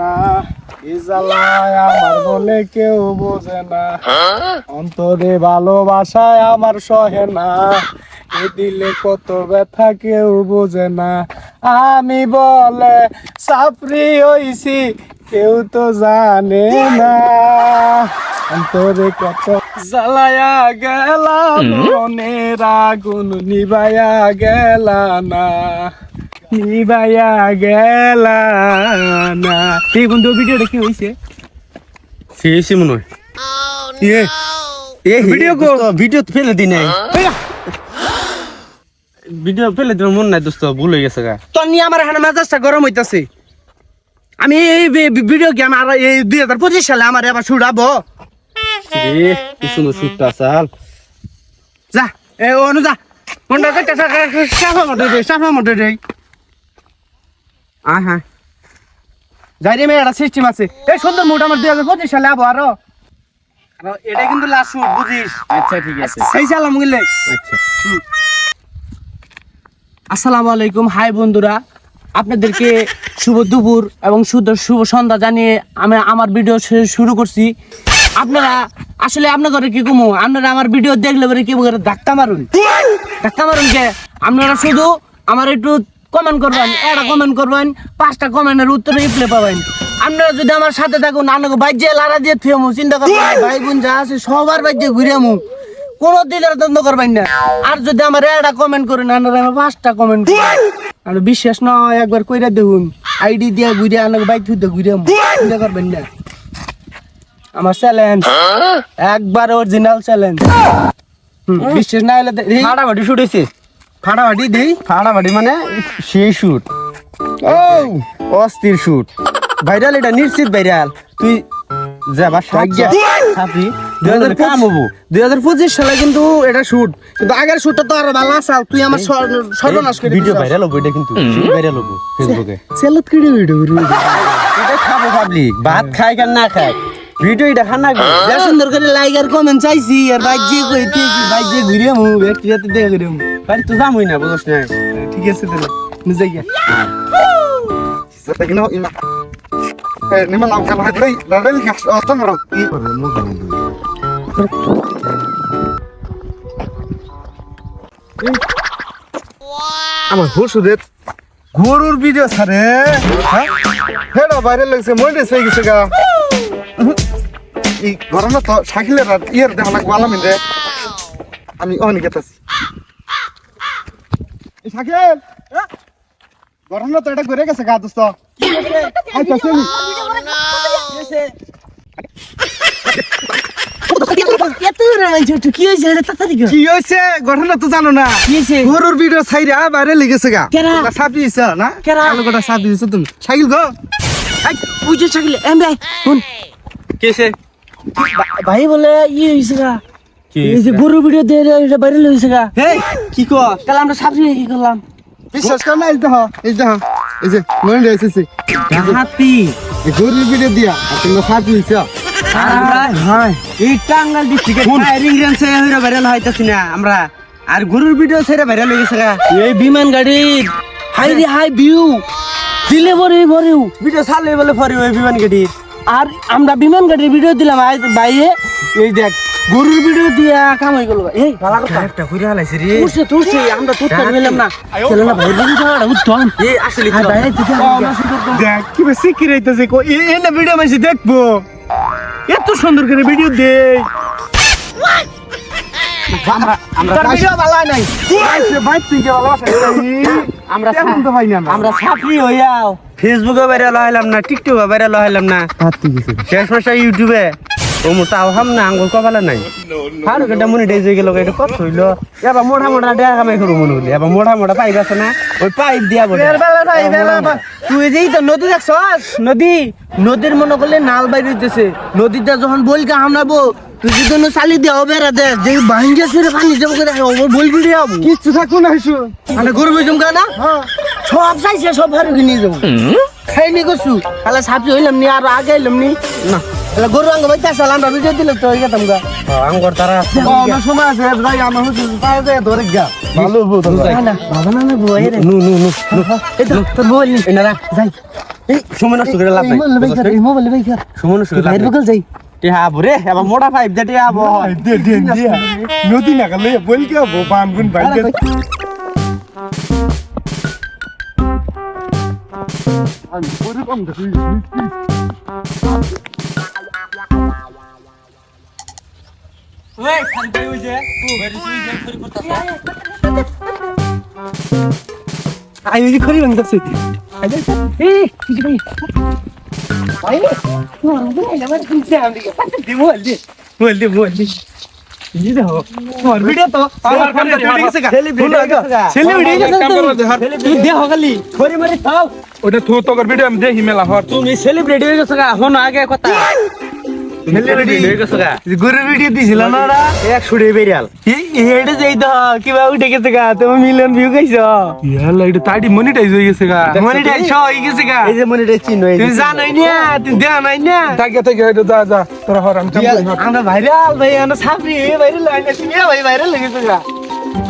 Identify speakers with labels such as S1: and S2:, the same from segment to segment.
S1: না এই জ্বালায় আমার বলে কেউ বোঝে না। অন্তরে ভালোবাসায় আমার সহে না। এ দিলে কত ব্যথা কেউ বোঝে না। আমি বলে সাপরি হইছি কেউ তো জানে না। অন্তরে কত জ্বালায়া গেলা মনের আগুন নিবায়া গেলা না। নিবায়া গেলা না। এই বন্ধু ভিডিওটা কি হইছে?
S2: শেষই মনে হয়?
S1: ইয়ে
S2: এ
S1: ভিডিও কো?
S2: ভিডিও তো ফেলে দিই নাই। ভিডিও ফেলে দিন মন নাই দোস্ত ভুল হয়ে গেছে গা।
S1: তোর নিয়ে আমার এখানে মেজাজটা গরম হইতাছে। আমি এই ভিডিও গেম আর এই দুই হাজার পঁচিশ সালে আমার আবার ছুড়াবো
S2: কি শুটটা সাল
S1: যা এ অনু যা মন্ডা কইতে সাফা দে সাফা দে আ হ্যাঁ যাই রে মেয়ে সিস্টেম আছে। এই সুন্দর মুড আমার দুই হাজার পঁচিশ সালে আবো আরও। এটা কিন্তু লাস্ট শুট বুঝিস?
S2: আচ্ছা ঠিক আছে।
S1: সেই চালাম গেলে
S2: আচ্ছা।
S1: আসসালামু আলাইকুম। হাই বন্ধুরা আপনাদেরকে শুভ দুপুর এবং শুভ শুভ সন্ধ্যা জানিয়ে আমি আমার ভিডিও শুরু করছি। আপনারা আসলে আপনার ঘরে কি কমু আপনারা আমার ভিডিও দেখলে পরে কি করে ধাক্কা মারুন? ধাক্কা মারুন কে? আপনারা শুধু আমার একটু কমেন্ট করবেন একটা কমেন্ট করবেন পাঁচটা কমেন্টের উত্তরে রিপ্লাই পাবেন। আপনারা যদি আমার সাথে থাকুন আপনাকে বাইজে লারা দিয়ে থিয়ামু চিন্তা করবেন। ভাই বোন যা আছে সবার বাইজে ঘুরে আমু কোনো দিলের দ্বন্দ্ব করবেন না। আর যদি আমার একটা কমেন্ট করেন আপনারা আমার পাঁচটা কমেন্ট আর বিশ্বাস না হয় একবার কইরা দেখুন আইডি দিয়ে ঘুরে আপনাকে বাইক থুতে ঘুরে আমু চিন্তা করবেন না। আমার চ্যালেঞ্জ একবার অরিজিনাল চ্যালেঞ্জ বিশ্বাস না হলে
S2: ফাটাফাটি শুট হয়েছে
S1: ফাটাফাটি দেই
S2: ফাটাফাটি মানে সেই শুট ও অস্থির শুট ভাইরাল এটা নিশ্চিত ভাইরাল তুই যাবা সাজ্ঞা সাপি
S1: দুই হাজার
S2: কাম হব।
S1: দুই হাজার পঁচিশ সালে কিন্তু এটা শুট কিন্তু আগের শুটটা তো আরও ভালো আছে তুই আমার সর- সর্বনাশ করে
S2: ভিডিও ভাইরাল হব এটা কিন্তু ভাইরাল হব ফেসবুকে
S1: সেলত কেটে ভিডিও
S2: এটা খাব পাবলিক ভাত খায় কেন না খায় ভিডিও এটা খানা
S1: যা সুন্দর করে লাইক আর কমেন্ট চাইছি আর বাইক যে কই তুই বাইক যে ঘুরে মু একটু যাতে দেখে ঘুরে মু।
S2: বাড়ি না, বুঝছ না?
S1: ঠিক আছে তাহলে নিজে গিয়া।
S3: আমার হুসুদের গরুর ভিডিও ছাড়ে। হ্যাঁ? হেডা বাইরে লাগছে মন্ডেস হয়ে গেছে গা। এই ঘটনা তো সাইকেলের আর ইয়ের দেখা লাগবো আলামিন রে আমি অনেক গেতাছি। সাইকেল ঘটনা তো এটা ঘুরে গেছে গা দোস্ত।
S1: কি হয়েছে?
S3: কি হয়েছে? ঘটনা তো জানো না।
S1: কি হয়েছে?
S3: গরুর ভিডিও ছাইরা বাইরে লেগেছে গা। সাপি না? সাপি তুমি। সাইকেল গো।
S1: এই, ওই যে ছাগলে এম ভাই শুন।
S2: কেসে
S1: ভাই বলে ই হয়েছে গা।
S2: কি
S1: এই যে গরু ভিডিও দিয়ে এটা বাইরে হয়েছে গা।
S3: হেই কি কর
S1: তাহলে আমরা সাবরি কি করলাম?
S3: বিশ্বাস কর না এই দেখ এই দেখ এই যে মনে
S1: হাতি
S3: এই ভিডিও দিয়া আর তোমরা
S2: হ্যাঁ। ভাইরাল না আমরা। আর গরুর ভিডিও ছেড়ে ভাইরাল হয়ে গেছে
S1: এই বিমান গাড়ি হাই রে হাই ভিউ। দিলে বরে বরেও
S2: ভিডিও ছাড়লে বলে ফরি ওই বিমান গাড়ি।
S1: আর আমরা বিমান গাড়ির ভিডিও দিলাম আজ বাইরে এই দেখ গরুর ভিডিও দিয়া কাম হয়ে গেল এই ভালো কথা।
S2: একটা হালাইছে রে।
S1: তুলছে তুলছে আমরা তুলতে না। চলে না ভাই বুঝি যাওয়াটা
S2: এই আসলে
S1: বাইরে দিতে
S3: দেখ কি বে সিকি রইতেছে কো। এই না ভিডিও মাইছি দেখব। এত সুন্দর করে ভিডিও দে।
S2: ফেসবুকে ভাইরাল হইলাম না টিকটকে ভাইরাল হইলাম না। শেষ মাসে ইউটিউবে। ও তাও হাম না আঙ্গুল কপালে নাই। হারু কেটা মনে হয়ে গেল এটা কত হইল? এবার মোটা মোটা দেখা কামাই করব মনে হলি এবার মোটা মোটা পাইপ আছে না ওই পাইপ দিয়া বলে
S1: তুই যেই তো নদী দেখছস? নদী? নদীর মনে করলে নাল বাইরে হইতেছে। নদীতে যখন বলকে হামলাবো তুই যদি কোনো চালি দেওয়া বেড়া দে যে ভাঙ্গে ছেড়ে পানি যাব করে ওর বল বিড়ে যাব
S3: কিচ্ছু থাকব না হিসু
S1: মানে গরু বেজম না সব চাইছে সব হারুকে নিয়ে যাব। খাই নি করছু তাহলে সাপি হইলাম নি আর আগে হইলাম নি। না। তাহলে গরু আঙ্গ বাইতে আসলে আমরা ভিডিও দিলে তো হয়ে গেতাম গা
S2: আঙ্গর তারা আছে।
S3: আমার সময় আছে যাই আমার হুসু পায়ে যায় ধরে গা ভালো বুঝ
S1: না না বাবা না না বই রে
S2: নু নু নু
S1: এই তো তোর বই নি
S2: এনারা
S1: যাই
S2: এই সময় নষ্ট করে লাভ নাই
S1: মোবাইল ভাই
S2: সময় নষ্ট করে লাভ নাই
S1: যাই
S2: টিহা বরে এবার মোটা পাইপ দে টিহা বহ
S3: দে দে দিয়া নদী না গেলে বল কে বো বান গুন ভাই দে আমি পরে কম দেখি
S1: আমি যে খড়ি ভাঙতেছি এই কিছু ভাই ভাই আমার কিনতে আমি দি মোবাইল দি মোবাইল দি মোবাইল দি এই দেখো তোমার ভিডিও তো আমার ফোন চলে গেছে গা ছেলে ভিডিও গেছে তুমি দেখো খালি খড়ি মারি খাও
S4: ওটা থু তোর ভিডিও আমি দেখি মেলা হর
S1: তুমি সেলিব্রিটি হয়ে গেছো গা হন আগে কথা
S2: সেলিব্রিটি হয়ে গেছে গা
S1: গরুর ভিডিও দিছিল না ওরা?
S2: এক ছুড়ে বেরিয়াল
S1: হেডে যাই তো কিবা উঠে গেছে গা? তুমি মিলিয়ন ভিউ খাইছো?
S4: ইয়ালা এটা তাইডি মনিটাইজ হয়ে গেছে গা।
S1: মানে একশো হয়ে গেছে গা।
S2: এই যে মনিটাইজ চিহ্ন এই
S1: তুমি জানাই না তুমি দেখা না।
S4: থাকে থাকে এটা যা যা তোরা হর আমি
S1: আমরা ভাইরাল ভাই আমরা সাপড়ি ভাইরাল লাগে তুমি ভাই ভাইরাল লেগেছে গা।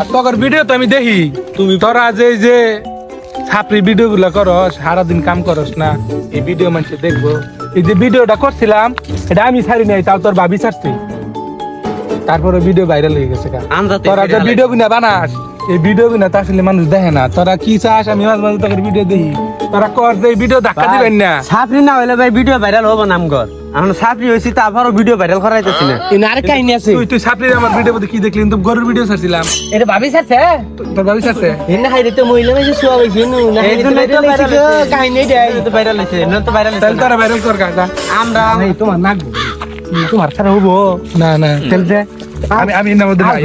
S4: আর তোর ভিডিও তো আমি দেখি। তুমি তোরা যে এই যে ছাপরি ভিডিও গুলা করস সারাদিন কাম করস না এই ভিডিও মানুষ দেখব। এই যে ভিডিওটা করছিলাম এটা আমি ছাড়ি নাই তাও তোর ভাবি ছাড়ছি। তারপরে ভিডিও ভাইরাল হয়ে গেছে তোরা যে ভিডিও গুনা বানাস এই ভিডিও গুনা তো আসলে মানুষ দেখে না। তোরা কি চাস আমি মাঝে মাঝে তোকে ভিডিও দেখি তোরা কর যে ভিডিও ধাক্কা দিবেন না।
S2: ছাপরি না হইলে ভাই ভিডিও ভাইরাল হব নামগর এখন সাপরি হইছি তারপরও ভিডিও ভাইরাল করাইতেছি না।
S1: ইন আর কাহিনী আছে।
S4: তুই তুই আমার ভিডিও মধ্যে কি দেখলি? তো গরুর ভিডিও ছাড়ছিলাম।
S1: এটা ভাবি
S4: তো- তোর ভাবি ছাড়ছে?
S1: তো মহিলা শুয়া হইছে নু না
S2: এই জন্যই তো
S1: কাহিনী দেয়
S2: তো ভাইরাল হইছে না তো ভাইরাল
S4: তাহলে তোরা ভাইরাল কর কাকা
S2: আমরা
S1: তোমার নাক তোমার খারাপ হব।
S4: না না।
S1: চলছে
S4: আমি আমি এর মধ্যে নাই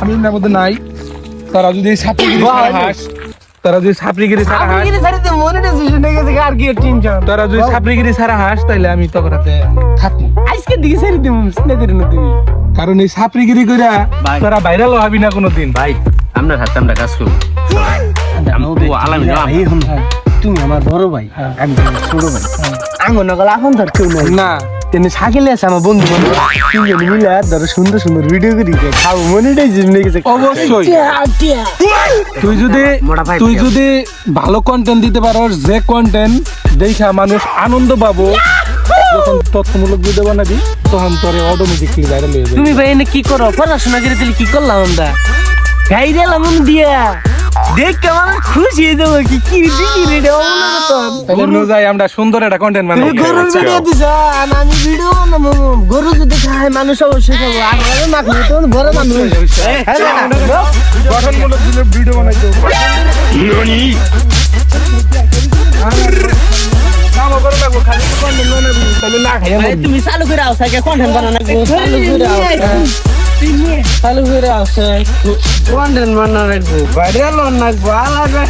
S4: আমি এর মধ্যে নাই। তারা যদি হাস তারা যদি ছাপরিগিরি ছাড়া হাস
S1: আর কি টেনশন
S4: তারা যদি ছাপরিগিরি ছাড়া হাস তাহলে আমি তো করাতে থাকব।
S1: আজকে দিকে ছেড়ে দিম চিন্তা করি না তুমি
S4: কারণ এই ছাপরিগিরি কইরা। তোরা ভাইরাল হবি না কোনোদিন।
S2: ভাই আমরা হাতে আমরা কাজ করব। না
S1: এখন তুমি আমার বড় ভাই আমি ছোট ভাই। আঙুন নগল এখন ধর কেউ
S4: না।
S1: তেমনি সাইকেলে আছে আমার বন্ধু বান্ধব। তিনজন মিলে ধরো সুন্দর সুন্দর ভিডিও করি খাব জিনিস গেছে।
S4: অবশ্যই। তুই যদি তুই যদি ভালো কন্টেন্ট দিতে পারো যে কন্টেন্ট দেখা মানুষ আনন্দ পাবো যখন তথ্যমূলক ভিডিও বানাবি তখন তোর অটোমেটিকলি ভাইরাল হয়ে যাবে।
S1: তুমি ভাই এনে কি করো? পড়াশোনা করে তাহলে কি করলাম আমরা? গাইরে লামন দিয়া দেখ কেমন খুশি হয়ে যাব কি কি দিছি রে এটা অমন মতন
S4: তাহলে নো যাই আমরা সুন্দর একটা কন্টেন্ট বানাবো
S1: গরুর ভিডিও দিছ আমি ভিডিও বানাবো গরু যদি খায় মানুষ অবশ্যই খাব আর গরু না খাবে তো বড় মানুষ
S4: গঠনমূলক ভিডিও বানাইতে না খাই
S1: তুমি চালু করে আও সাইকে কন্টেন্ট বানানো চালু করে আও। চালু করে আও কন্টেন্ট বানানো রাখব ভাইরাল বানাবো আলাদা